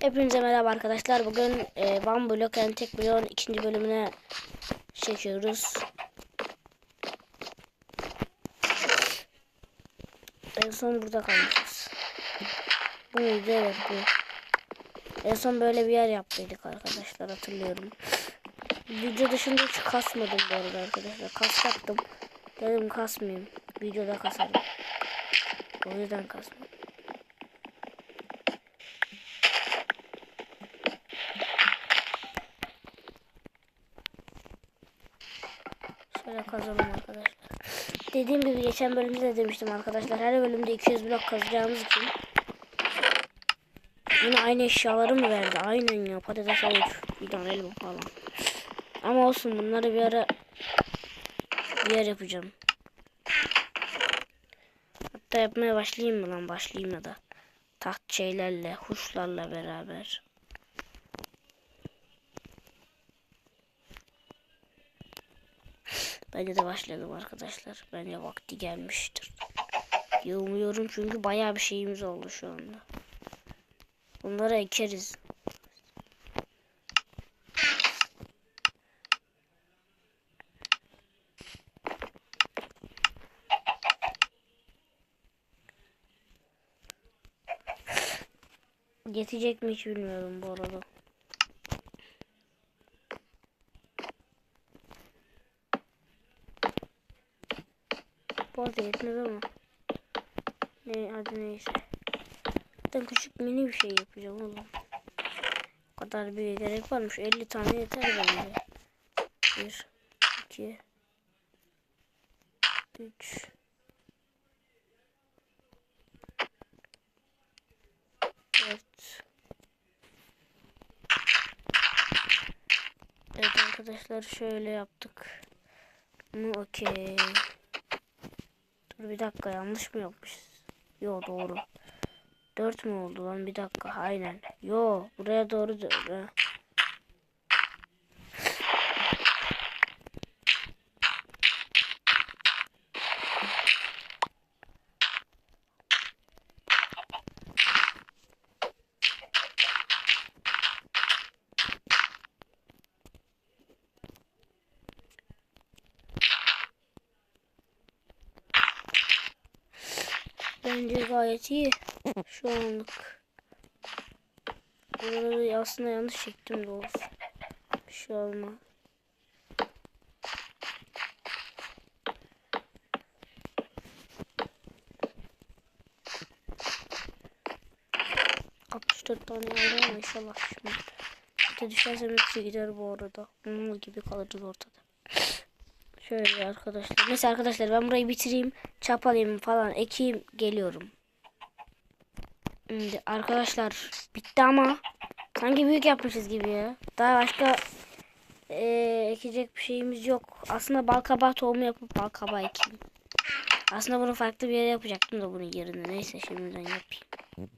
Hepinize merhaba arkadaşlar. Bugün e, One Block and Tek Block'un ikinci bölümüne çekiyoruz. En son burada kalmışız. Bu muydu? Evet bu. En son böyle bir yer yaptıydık arkadaşlar hatırlıyorum. Video dışında hiç kasmadım bu arada arkadaşlar. Kas yaptım. Dedim kasmayayım. Videoda kasarım. O yüzden kasmadım. Şöyle kazalım arkadaşlar. Dediğim gibi geçen bölümde de demiştim arkadaşlar. Her bölümde 200 blok kazacağımız için. Yine aynı eşyaları mı verdi? Aynen ya. Patates avuç. Bir tane elma falan. Ama olsun bunları bir ara bir yer yapacağım. Hatta yapmaya başlayayım mı lan? Başlayayım ya da. Taht şeylerle, kuşlarla beraber. Bence de başlayalım arkadaşlar. Bence vakti gelmiştir. Yığmıyorum çünkü bayağı bir şeyimiz oldu şu anda. Bunları ekeriz. Yetecek mi hiç bilmiyorum bu arada. Bu arada yetmez ama. Ne hadi neyse. Zaten küçük mini bir şey yapacağım oğlum. O kadar bir gerek varmış. 50 tane yeter bence. 1 2 3 Evet. Evet arkadaşlar şöyle yaptık. Bunu okey. Dur bir dakika yanlış mı yapmışız? Yo doğru. 4 mü oldu lan bir dakika aynen. Yo buraya doğru doğru. Bence gayet iyi. Şu anlık. Burada aslında yanlış çektim olsun. Bir şey olmaz. Dört tane aldım ama inşallah düşmez. De düşersem hepsi gider bu arada. Mumlu gibi kalırız ortada. Şöyle arkadaşlar. Neyse arkadaşlar ben burayı bitireyim. Çapalayayım falan ekeyim geliyorum. Şimdi arkadaşlar bitti ama sanki büyük yapmışız gibi ya. Daha başka eee, ekecek bir şeyimiz yok. Aslında bal tohumu yapıp bal kabağı ekeyim. Aslında bunu farklı bir yere yapacaktım da bunun yerine. Neyse şimdiden yapayım.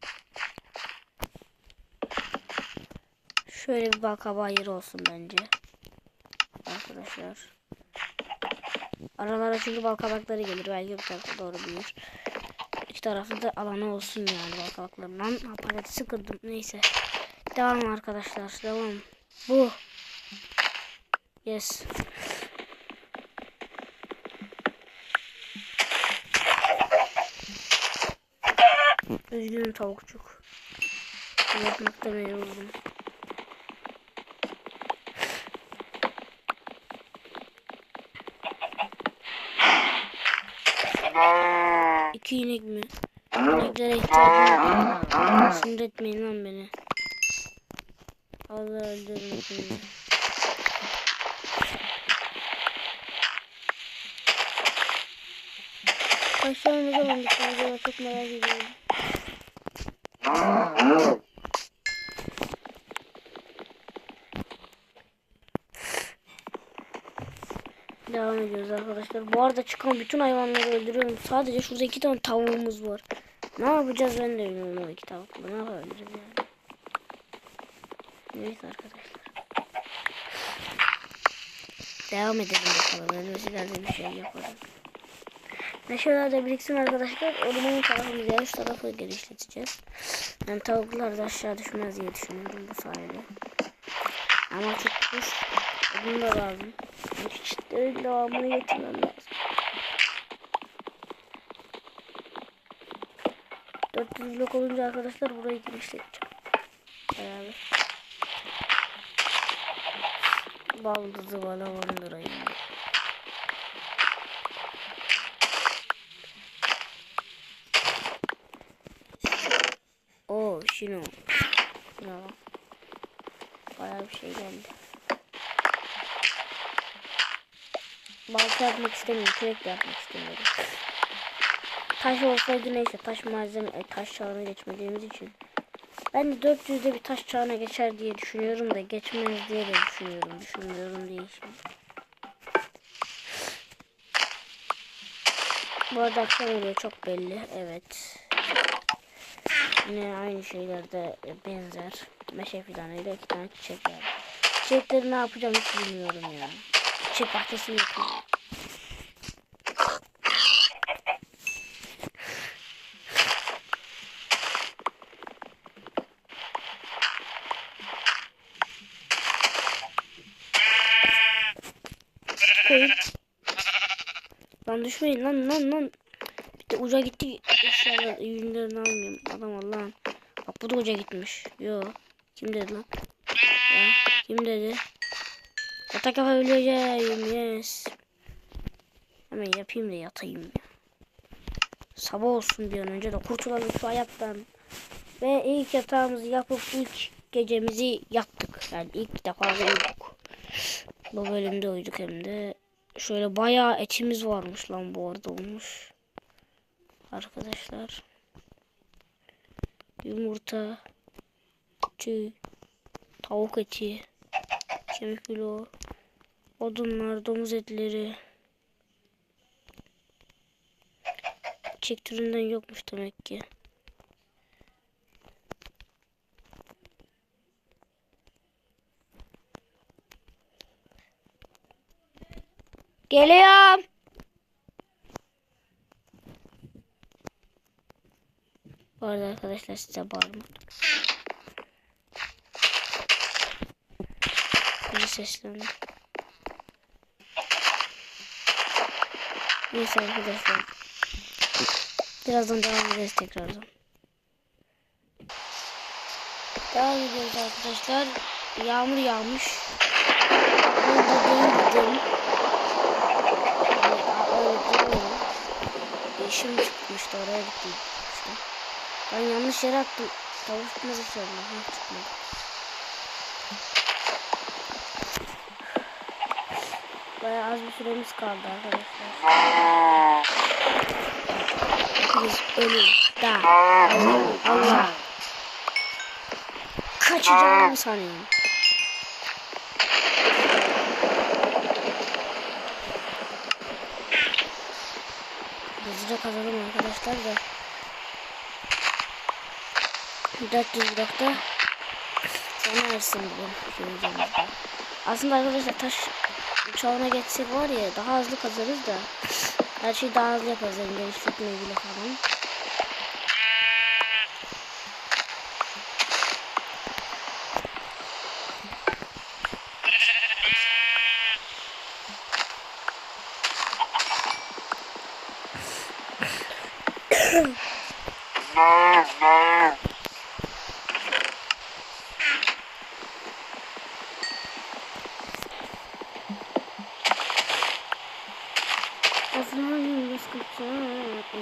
Şöyle bir bal yeri olsun bence. Arkadaşlar. Aralara çünkü bal kabakları gelir. Belki bir tarafa doğru büyür. İki tarafta da alanı olsun yani bal kabaklarından. Ha, patatesi kırdım. Neyse. Devam arkadaşlar. Devam. Bu. Yes. Üzgünüm tavukçuk. Yapmakta mecburum. İki inek mi? İneklere ihtiyacım yok. Sinir etmeyin lan beni. Allah öldürün seni. Kaçlar ne zaman acaba çok merak ediyorum. Devam ediyoruz arkadaşlar. Bu arada çıkan bütün hayvanları öldürüyorum. Sadece şurada iki tane tavuğumuz var. Ne yapacağız ben de bilmiyorum o iki tavukla. Ne yapabiliriz yani. Neyse arkadaşlar. Devam edelim bakalım. Ölmesilerle bir şey yapalım. Neşeler de biriksin arkadaşlar. Ormanın tarafını diğer şu tarafı genişleteceğiz. Yani tavuklar da aşağı düşmez diye düşünüyorum bu sayede. Ama tutmuş. Bunu da lazım. Çitlerin devamını getirmem lazım. 400 blok olunca arkadaşlar burayı genişleteceğim. Bir. Baldızı bana bandırayım. Oo şunu. Şuna bak. Bayağı bir şey geldi. Balta yapmak istemiyorum. Kürek de yapmak istemiyorum. Taş olsaydı neyse taş malzeme e, taş çağına geçmediğimiz için. Ben de 400'de bir taş çağına geçer diye düşünüyorum da geçmez diye de düşünüyorum. Düşünmüyorum değil şimdi. Bu arada akşam oluyor çok belli. Evet. Yine aynı şeylerde benzer. Meşe fidanıyla iki tane çiçek var. Çiçekleri ne yapacağım hiç bilmiyorum ya. Çiçek bahçesi mi yapayım? Lan düşmeyin lan lan lan. Bir de uca gitti. Eşyalar ürünlerini almayayım. Adam Allah'ım. Bak bu da uca gitmiş. Yo. Kim dedi lan? Ya, kim dedi? Yatak yapabileceğim. Yes. Hemen yapayım da yatayım ya. Sabah olsun bir an önce de kurtulalım şu hayattan. Ve ilk yatağımızı yapıp ilk gecemizi yattık. Yani ilk defa uyuduk. Bu bölümde uyuduk hem de. Şöyle bayağı etimiz varmış lan bu arada olmuş. Arkadaşlar. Yumurta. Tüy. Tavuk eti. Kemik bloğu. Odunlar, domuz etleri. Çiçek türünden yokmuş demek ki. Geliyorum. Bu arada arkadaşlar size bağırmak. Biri seslendi. Neyse arkadaşlar. Birazdan devam edeceğiz tekrardan. Devam ediyoruz arkadaşlar. Yağmur yağmış. Ben de döndüm. Yeşim çıkmıştı oraya gittim işte. Ben yanlış yere attım. Tavuk çıkmadı sonra. Ha, çıkmadı. Bayağı az bir süremiz kaldı arkadaşlar. Biz ölüm. Da. Allah. Kaçacağımı sanıyorum. Hızlıca kazalım arkadaşlar da. 400 blokta sona ersin bu. Aslında arkadaşlar taş çoğuna geçsek var ya daha hızlı kazarız da her şeyi daha hızlı yaparız yani genişletme ilgili falan. Aslında hangi sıkıntı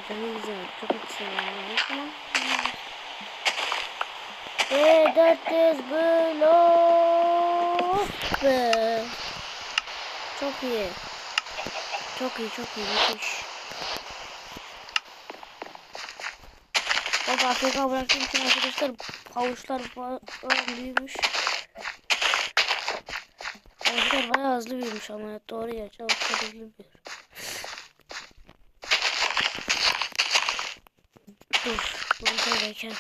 Canı güzel. Çok güzel. Ve 400 blok be. Çok iyi. Çok iyi, çok iyi. Müthiş. Bak Afrika bıraktığım için arkadaşlar havuçlar falan büyümüş. Havuçlar bayağı hızlı büyümüş ama doğru ya. Çok hızlı büyür. Dur. Söyleyeceğim.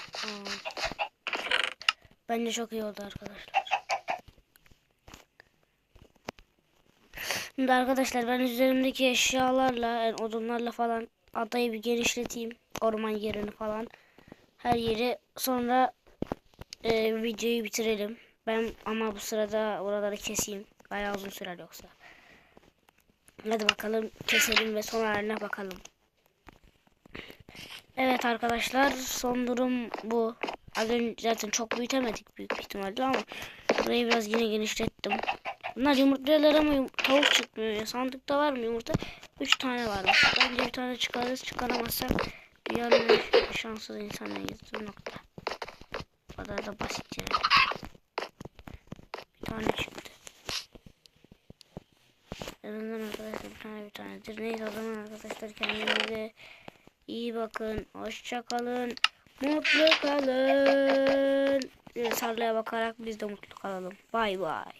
Bence çok iyi oldu arkadaşlar. Şimdi arkadaşlar ben üzerimdeki eşyalarla yani odunlarla falan adayı bir genişleteyim. Orman yerini falan. Her yeri sonra e, videoyu bitirelim. Ben ama bu sırada oraları keseyim. Bayağı uzun sürer yoksa. Hadi bakalım keselim ve son haline bakalım. Evet arkadaşlar son durum bu. Az önce zaten çok büyütemedik büyük bir ihtimalle ama burayı biraz yine genişlettim. Bunlar yumurtluyorlar ama yum- tavuk çıkmıyor ya. Sandıkta var mı yumurta? 3 tane varmış. Bence bir tane çıkarırız. Çıkaramazsak dünyanın en şanssız insanıyız. Nokta. Bu kadar da basit. Bir tane çıktı. En azından arkadaşlar bir tane bir tanedir. Neyse o zaman arkadaşlar kendinize iyi bakın. Hoşça kalın. Mutlu kalın. Ee, Sarlıya bakarak biz de mutlu kalalım. Bay bay.